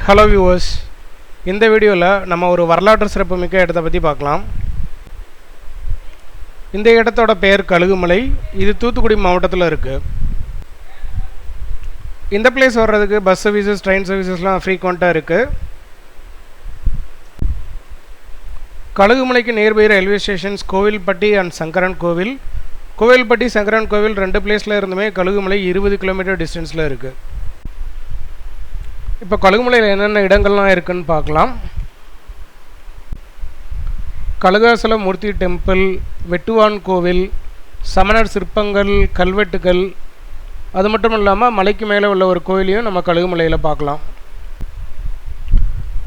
Hello viewers இந்த வீடியோவில் நம்ம ஒரு வரலாற்று சிறப்புமிக்க இடத்தை பற்றி பார்க்கலாம். இந்த இடத்தோட பெயர் கழுகுமலை. இது தூத்துக்குடி மாவட்டத்தில் இருக்குது இந்த பிளேஸ் வர்றதுக்கு பஸ் சர்வீசஸ் ட்ரெயின் சர்வீசஸ்லாம் ஃப்ரீக்வெண்ட்டாக இருக்குது கழுகுமலைக்கு nearby railway stations Kovilpatti and Sankaran Kovil. Kovilpatti Sankaran கோவில் ரெண்டு பிளேஸில் இருந்துமே கழுகுமலை இருபது கிலோமீட்டர் டிஸ்டன்ஸில் இருக்குது இப்போ கழுகுமலையில் என்னென்ன இடங்கள்லாம் இருக்குன்னு பார்க்கலாம். கழுகாசல மூர்த்தி டெம்பிள் வெட்டுவான் கோவில் சமணர் சிற்பங்கள் கல்வெட்டுகள் அது மட்டும் இல்லாமல் மலைக்கு மேலே உள்ள ஒரு கோயிலையும் நம்ம கழுகுமலையில் பார்க்கலாம்.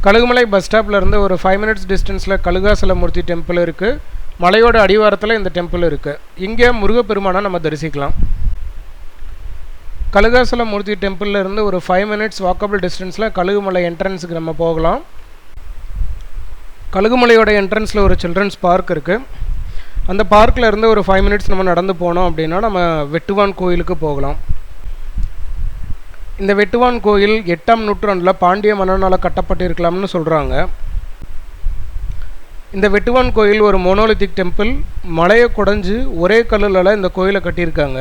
கழுகுமலை பஸ் ஸ்டாப்பில் இருந்து ஒரு ஃபைவ் மினிட்ஸ் டிஸ்டன்ஸில் கழுகாசல மூர்த்தி டெம்பிள் இருக்குது மலையோட அடிவாரத்தில் இந்த டெம்பிள் இருக்குது இங்கே முருகப்பெருமானை நம்ம தரிசிக்கலாம். கழுகாசலமூர்த்தி மூர்த்தி டெம்பிளில் இருந்து ஒரு ஃபைவ் மினிட்ஸ் வாக்கபிள் டிஸ்டன்ஸில் கழுகுமலை என்ட்ரன்ஸுக்கு நம்ம போகலாம். கழுகுமலையோட என்ட்ரன்ஸில் ஒரு சில்ட்ரன்ஸ் பார்க் இருக்குது அந்த பார்க்கில் இருந்து ஒரு ஃபைவ் மினிட்ஸ் நம்ம நடந்து போனோம் அப்படின்னா நம்ம வெட்டுவான் கோயிலுக்கு போகலாம். இந்த வெட்டுவான் கோயில் எட்டாம் நூற்றாண்டில் பாண்டிய மன்னனால் கட்டப்பட்டிருக்கலாம்னு சொல்கிறாங்க இந்த வெட்டுவான் கோயில் ஒரு மோனோலித்திக் டெம்பிள் மலையை குடஞ்சி ஒரே கல்லில் இந்த கோயிலை கட்டியிருக்காங்க.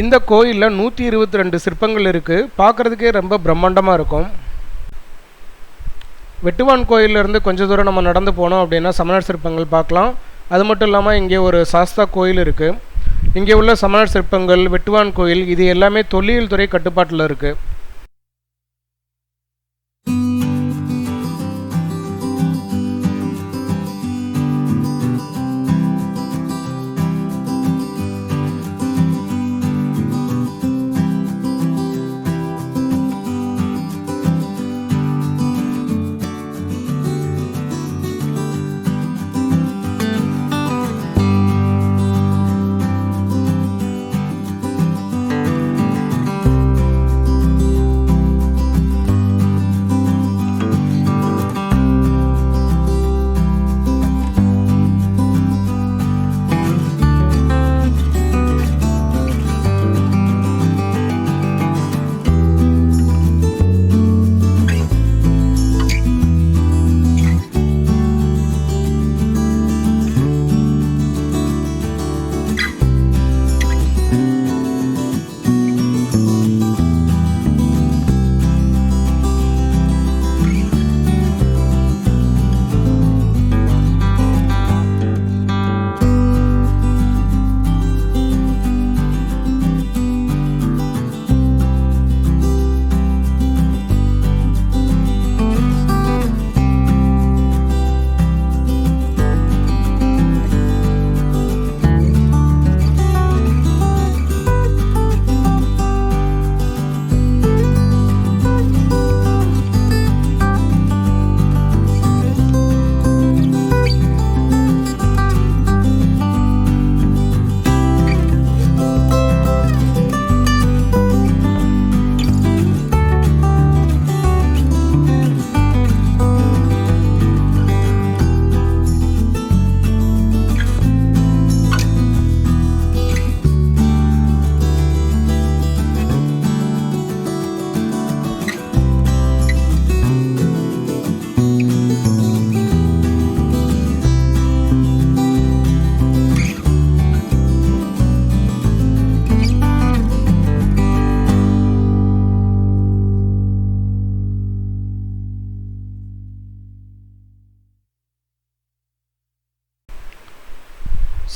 இந்த கோயிலில் நூற்றி இருபத்தி ரெண்டு சிற்பங்கள் இருக்குது பார்க்குறதுக்கே ரொம்ப பிரம்மாண்டமாக இருக்கும். வெட்டுவான் கோயிலேருந்து கொஞ்சம் தூரம் நம்ம நடந்து போனோம் அப்படின்னா சமணர் சிற்பங்கள் பார்க்கலாம். அது மட்டும் இல்லாமல் இங்கே ஒரு சாஸ்தா கோயில் இருக்குது இங்கே உள்ள சமணர் சிற்பங்கள் வெட்டுவான் கோயில் இது எல்லாமே தொல்லியல் துறை கட்டுப்பாட்டில் இருக்குது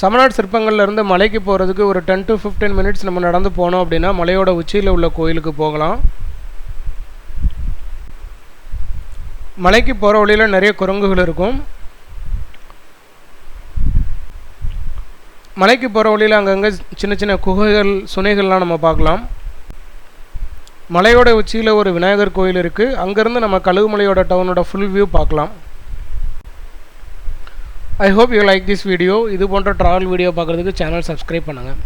சமநாட் சிற்பங்கள்லேருந்து மலைக்கு போகிறதுக்கு ஒரு டென் டு ஃபிஃப்டீன் மினிட்ஸ் நம்ம நடந்து போனோம் அப்படின்னா மலையோட உச்சியில் உள்ள கோயிலுக்கு போகலாம். மலைக்கு போகிற வழியில் நிறைய குரங்குகள் இருக்கும். மலைக்கு போகிற வழியில் அங்கங்கே சின்ன சின்ன குகைகள் சுனைகள்லாம் நம்ம பார்க்கலாம். மலையோட உச்சியில் ஒரு விநாயகர் கோயில் இருக்குது அங்கேருந்து நம்ம கழுகுமலையோட டவுனோட ஃபுல் வியூ பார்க்கலாம். I hope you like this video இது போன்ற ட்ராவல் வீடியோ பார்க்குறதுக்கு சேனல் சப்ஸ்கிரைப் பண்ணுங்கள்